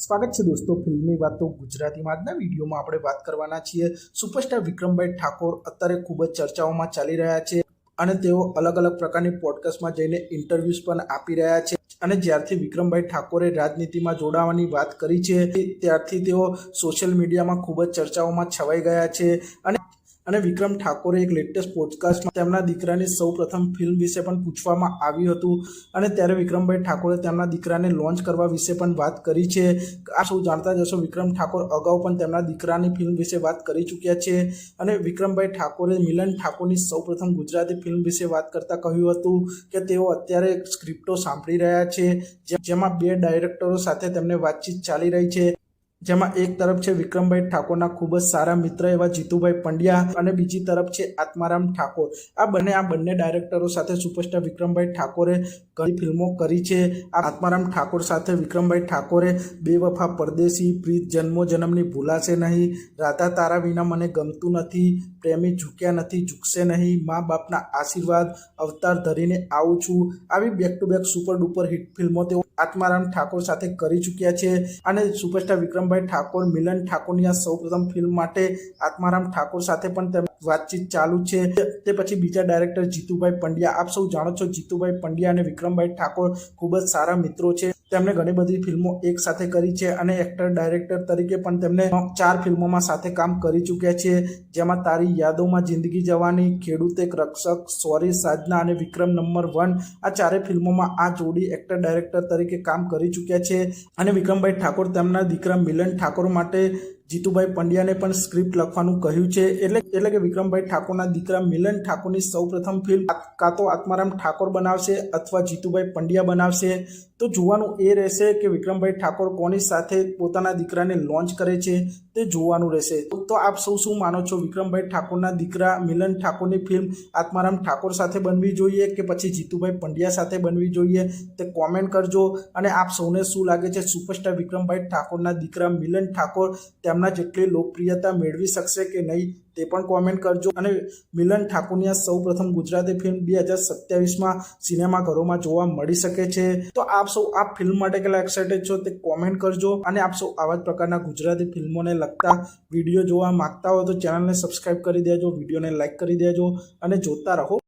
સ્વાગત છે દોસ્તો, ફિલ્મની વાત તો ગુજરાતીમાં આજના વિડીયોમાં આપણે વાત કરવાના છીએ. સુપરસ્ટાર વિક્રમભાઈ ઠાકોર અત્યારે ખૂબ જ ચર્ચાઓમાં ચાલી રહ્યા છે અને તેઓ અલગ અલગ પ્રકારની પોડકાસ્ટમાં જઈને ઇન્ટરવ્યૂઝ પણ આપી રહ્યા છે. અને જ્યારથી વિક્રમભાઈ ઠાકોરે રાજનીતિમાં જોડાવાની વાત કરી છે, ત્યારથી તેઓ સોશિયલ મીડિયામાં ખૂબ જ ચર્ચાઓમાં છવાઈ ગયા છે અને અને વિક્રમ ઠાકોરે એક લેટેસ્ટ પોડકાસ્ટમાં તેમના દીકરાની સૌ પ્રથમ ફિલ્મ વિશે પણ પૂછવામાં આવ્યું હતું. અને ત્યારે વિક્રમભાઈ ઠાકોરે તેમના દીકરાને લોન્ચ કરવા વિશે પણ વાત કરી છે. આ સૌ જાણતા જ હશો? વિક્રમ ઠાકોર અગાઉ પણ તેમના દીકરાની ફિલ્મ વિશે વાત કરી ચૂક્યા છે. અને વિક્રમભાઈ ઠાકોરે મિલન ઠાકોરની સૌ પ્રથમ ગુજરાતી ફિલ્મ વિશે વાત કરતાં કહ્યું હતું કે તેઓ અત્યારે સ્ક્રિપ્ટો સાંભળી રહ્યા છે. જેમાં બે ડાયરેક્ટરો સાથે તેમને વાતચીત ચાલી રહી છે. જેમાં એક તરફ છે વિક્રમભાઈ ઠાકોરના ખૂબ જ સારા મિત્ર એવા જીતુભાઈ પંડ્યા અને બીજી તરફ છે આત્મારામ ઠાકોર. આ બંને આ બંને ડાયરેક્ટરો સાથે સુપરસ્ટાર વિક્રમભાઈ ઠાકોરે ઘણી ફિલ્મો કરી છે. આ આત્મારામ ઠાકોર સાથે વિક્રમભાઈ ઠાકોરે બે વફા પરદેશી, પ્રીત જન્મો જન્મની ભૂલાશે નહીં, રાધા તારા વિના મને ગમતું નથી, પ્રેમી ઝૂક્યા નથી, ઝૂકશે નહીં, મા બાપના આશીર્વાદ અવતાર ધરીને આવું છું. આવી back to back super duper hit ફિલ્મો તેઓ આત્મારામ ઠાકોર સાથે કરી ચૂક્યા છે અને સુપરસ્ટાર વિક્રમભાઈ ઠાકોર, મિલન ઠાકોરની આ સૌપ્રથમ ફિલ્મ માટે આત્મારામ ઠાકોર સાથે પણ તેમ વાતચીત ચાલુ છે. તે પછી બીજા ડાયરેક્ટર જીતુભાઈ પંડ્યા. આપ સૌ જાણો છો જીતુભાઈ પંડ્યા અને વિક્રમભાઈ ઠાકોર ખૂબ જ સારા મિત્રો છે. તેમણે ઘણી બધી ફિલ્મો એક સાથે કરી છે અને એક્ટર ડાયરેક્ટર તરીકે પણ તેમને ચાર ફિલ્મોમાં સાથે કામ કરી ચૂક્યા છે. જેમાં તારી યાદોમાં જિંદગી જવાની, ખેડૂત એક રક્ષક, સોરી, સાધના અને વિક્રમ નંબર વન આ ચારે ફિલ્મોમાં આ જોડી એક્ટર ડાયરેક્ટર તરીકે કામ કરી ચૂક્યા છે. અને વિક્રમભાઈ ઠાકોર તેમના દીકરા મિલન ઠાકોર માટે જીતુભાઈ પંડ્યાને પણ સ્ક્રિપ્ટ લખવાનું કહ્યું છે. એટલે એટલે કે વિક્રમભાઈ ઠાકોરના દીકરા મિલન ઠાકોરની સૌપ્રથમ ફિલ્મ કાં તો આત્મારામ ઠાકોર બનાવશે અથવા જીતુભાઈ પંડ્યા બનાવશે. તો જોવાનું એ રહેશે કે વિક્રમભાઈ ઠાકોર કોની સાથે પોતાના દીકરાને લોન્ચ કરે છે તે જોવાનું રહેશે. તો આપ સૌ શું માનો છો? વિક્રમભાઈ ઠાકોરના દીકરા મિલન ઠાકોરની ફિલ્મ આત્મારામ ઠાકોર સાથે બનવી જોઈએ કે પછી જીતુભાઈ પંડ્યા સાથે બનવી જોઈએ? તે કોમેન્ટ કરજો. અને આપ સૌને શું લાગે છે? સુપરસ્ટાર વિક્રમભાઈ ઠાકોરના દીકરા મિલન ઠાકોર તેમના જેટલી લોકપ્રિયતા મેળવી શકશે કે નહીં તે પણ કોમેન્ટ કરજો. અને મિલન ઠાકુરિયા સૌ પ્રથમ ગુજરાતી ફિલ્મ બે હજાર સત્યાવીસમાં સિનેમાઘરોમાં જોવા મળી શકે છે. તો આપ સૌ આ ફિલ્મ માટે કેટલા એક્સાઇટેડ છો તે કોમેન્ટ કરજો. અને આપ સૌ આવા જ પ્રકારના ગુજરાતી ફિલ્મોને લગતા વીડિયો જોવા માંગતા હો તો ચેનલને સબસ્ક્રાઇબ કરી દેજો, વિડીયોને લાઇક કરી દેજો અને જોતા રહો.